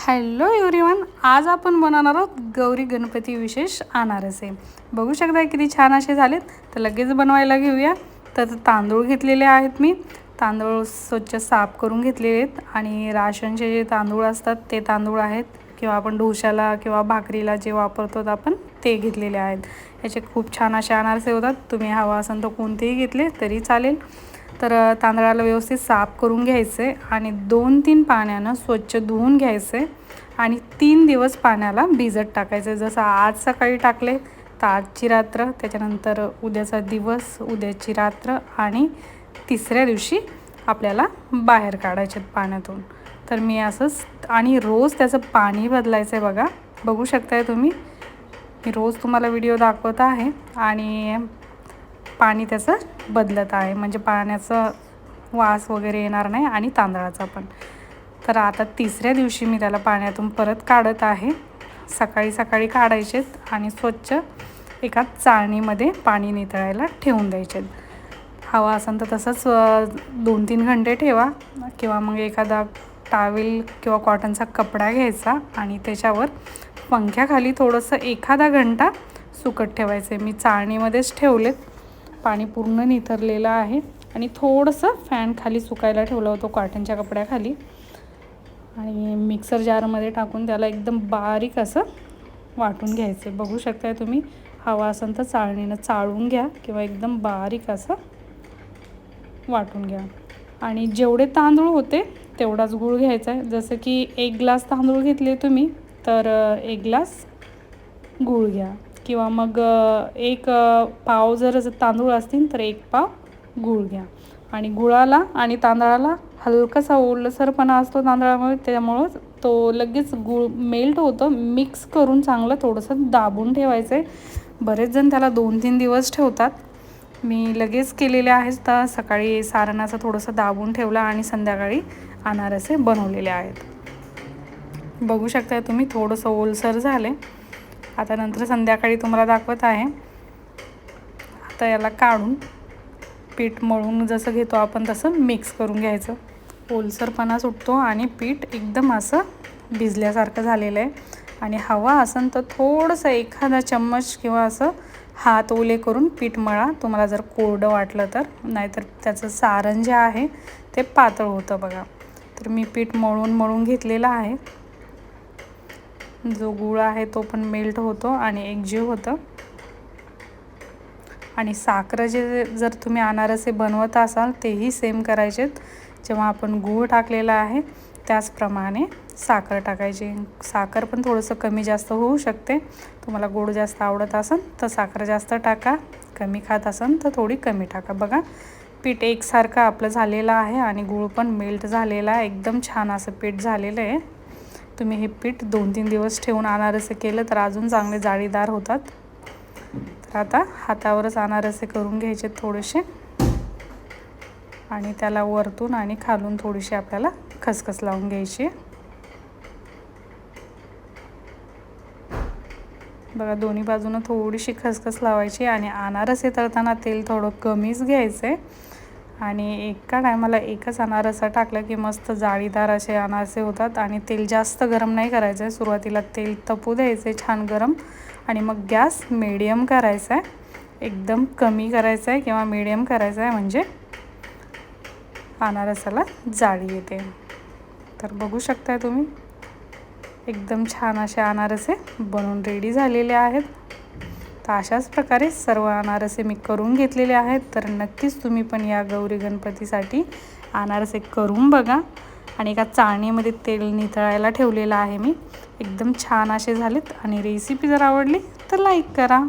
Hello everyone आज आपण बनवणार आहोत गौरी गणपती विशेष अनारसे. बघू शकता किती छान असे झालेत. तर लगेच बनवायला घेऊया. तर तांदूळ घेतलेले आहेत मी. तांदूळ स्वच्छ साफ करून घेतलेले आहेत. आणि राशनचे जे तांदूळ असतात ते तांदूळ आहेत. किंवा आपण डोशाला किंवा भाकरीला जे वापरतो आपण ते घेतलेले आहेत. याचे खूप छान असे अनारसे होतात. तुम्ही हवा असेल तर कोणतेही घेतले तरी चालेल. तर तांदळाला व्यवस्थित साफ करून घ्यायचे आणि दोन तीन पाण्यानं स्वच्छ धुवून घ्यायचे आणि तीन दिवस पाण्याला भिजत टाकायचे. जसं आज सकाळी टाकले तर आजची रात्र त्याच्यानंतर उद्याचा दिवस उद्याची रात्र आणि तिसऱ्या दिवशी आपल्याला बाहेर काढायचे पाण्यातून. तर मी असंच आणि रोज त्याचं पाणी बदलायचं आहे बघा. बघू शकताय तुम्ही. मी रोज तुम्हाला व्हिडिओ दाखवत आहे आणि पाणी त्याचं बदलत आहे. म्हणजे पाण्याचं वास वगैरे येणार नाही आणि तांदळाचा पण. तर आता तिसऱ्या दिवशी मी त्याला पाण्यातून परत काढत आहे. सकाळी सकाळी काढायचेत आणि स्वच्छ एका चाळणीमध्ये पाणी नितळायला ठेवून द्यायचे हवा असेल तर तसंच दोन तीन घंटे ठेवा. किंवा मग एखादा टावेल किंवा कॉटनचा कपडा घ्यायचा आणि त्याच्यावर पंख्याखाली थोडंसं एखादा घंटा सुकत ठेवायचे. मी चाळणीमध्येच ठेवलेत. पाणी पूर्ण निथरलेलं आहे. आणि थोडंसं फॅन खाली सुकायला ठेवलं होतं कॉटनच्या कपड्याखाली. आणि मिक्सर जारमध्ये टाकून त्याला एकदम बारीक असं वाटून घ्यायचं बघू शकताय तुम्ही हवा असेल तर चाळणीनं चाळून घ्या किंवा एकदम बारीक असं वाटून घ्या. आणि जेवढे तांदूळ होते तेवढाच गूळ घ्यायचा आहे जसं की एक ग्लास तांदूळ घेतले तुम्ही तर एक ग्लास गूळ घ्या. किंवा मग एक पाव जर तांदूळ असतील तर एक पाव गूळ घ्या. आणि गुळाला आणि तांदळाला हलकासा ओलसरपणा असतो तांदळामुळे त्यामुळं तो लगेच गूळ मेल्ट होतं. मिक्स करून चांगलं थोडंसं दाबून ठेवायचं आहे बरेच जण त्याला दोन तीन दिवस ठेवतात. मी लगेच केलेले आहेत. तर सकाळी सारणाचं थोडंसं दाबून ठेवला आणि संध्याकाळी अनारसे बनवलेले आहेत. बघू शकता तुम्ही थोडंसं ओलसर झाले आता नंतर संध्याकाळी तुम्हाला दाखवत आहे. आता याला काढून पीठ मळून जसं घेतो आपण तसं मिक्स करून घ्यायचं. ओलसरपणा सुटतो आणि पीठ एकदम असं भिजल्यासारखं झालेलं आहे. आणि हवा असेल तर थोडंसं एखादा चम्मच किंवा असं हात ओले करून पीठ मळा. तुम्हाला जर कोरडं वाटलं तर नाहीतर त्याचं सारण जे आहे ते पातळ होतं बघा. तर मी पीठ मळून मळून घेतलेलं आहे. जो गुळ आहे तो पण मेल्ट होतो आणि एकजीव होतं. आणि साखर जे जर तुम्ही अनारसे बनवत असाल तेही सेम करायचेत. जेव्हा आपण गूळ टाकलेला आहे त्याचप्रमाणे साखर टाकायची. साखर पण थोडंसं कमी जास्त होऊ शकते. तुम्हाला गोड जास्त आवडत असेल तर साखर जास्त टाका. कमी खात असेल तर थोडी कमी टाका. बघा पीठ एकसारखं आपलं झालेलं आहे आणि गूळ पण मेल्ट झालेला आहे. एकदम छान असं पीठ झालेलं आहे. तुम्ही हे पीठ दोन तीन दिवस ठेवून अनारसे केलं तर अजून चांगले जाळीदार होतात. तर आता हातावरच अनारसे करून घ्यायचे थोडेसे. आणि त्याला वरतून आणि खालून थोडीशी आपल्याला खसखस लावून घ्यायची. बघा दोन्ही बाजूनं थोडीशी खसखस लावायची आणि अनारसे तळताना तेल थोडं कमीच घ्यायचं आहे आणि एका टायमाला एकच अनारसा टाकला की मस्त जाळीदार असे अनारसे होतात आणि तेल जास्त गरम नाही करायचं आहे. सुरुवातीला तेल तपू द्यायचं आहे छान गरम आणि मग गॅस मिडियम करायचा आहे. एकदम कमी करायचा आहे किंवा मिडियम करायचा आहे म्हणजे अनारसाला जाळी येते. तर बघू शकताय तुम्ही. एकदम छान असे अनारसे बनवून रेडी झालेले आहेत. तर अशाच प्रकारे सर्व अनारसे मी करून घेतलेले आहेत. तर नक्कीच तुम्ही पण या गौरी गणपतीसाठी अनारसे करून बघा. आणि एका चाळणीमध्ये तेल नितळायला ठेवलेलं आहे मी. एकदम छान असे झालेत. आणि रेसिपी जर आवडली तर लाईक करा.